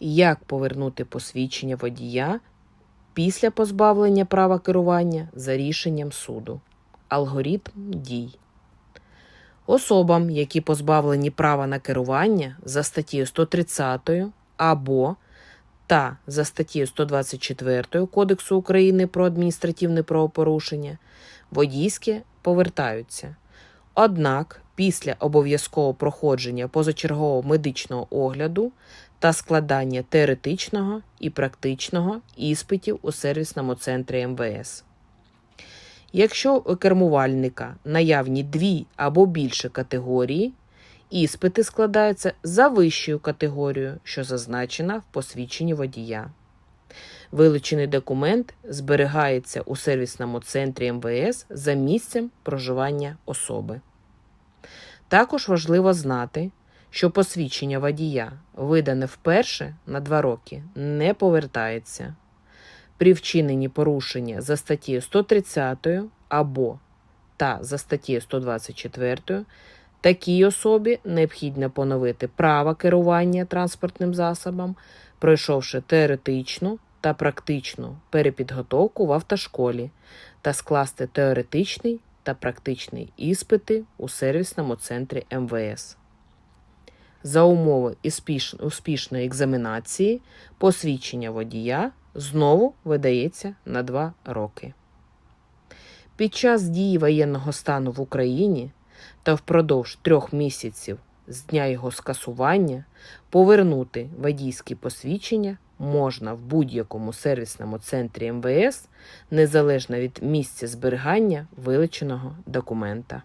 як повернути посвідчення водія після позбавлення права керування за рішенням суду. Алгоритм дій. Особам, які позбавлені права на керування за статтею 130 або та за статтею 124 Кодексу України про адміністративне правопорушення, водійське повертаються. Однак після обов'язкового проходження позачергового медичного огляду та складання теоретичного і практичного іспитів у сервісному центрі МВС. Якщо у кермувальника наявні дві або більше категорії, іспити складаються за вищою категорією, що зазначена в посвідченні водія. Вилучений документ зберігається у сервісному центрі МВС за місцем проживання особи. Також важливо знати, що посвідчення водія, видане вперше на 2 роки, не повертається. При вчиненні порушення за статтею 130 або та за статтею 124 такій особі необхідно поновити право керування транспортним засобом, пройшовши теоретичну та практичну перепідготовку в автошколі та скласти теоретичний та практичні іспити у сервісному центрі МВС. За умови успішної екзаменації посвідчення водія знову видається на 2 роки. Під час дії воєнного стану в Україні та впродовж трьох місяців з дня його скасування повернути водійські посвідчення можна в будь-якому сервісному центрі МВС незалежно від місця зберігання вилученого документа.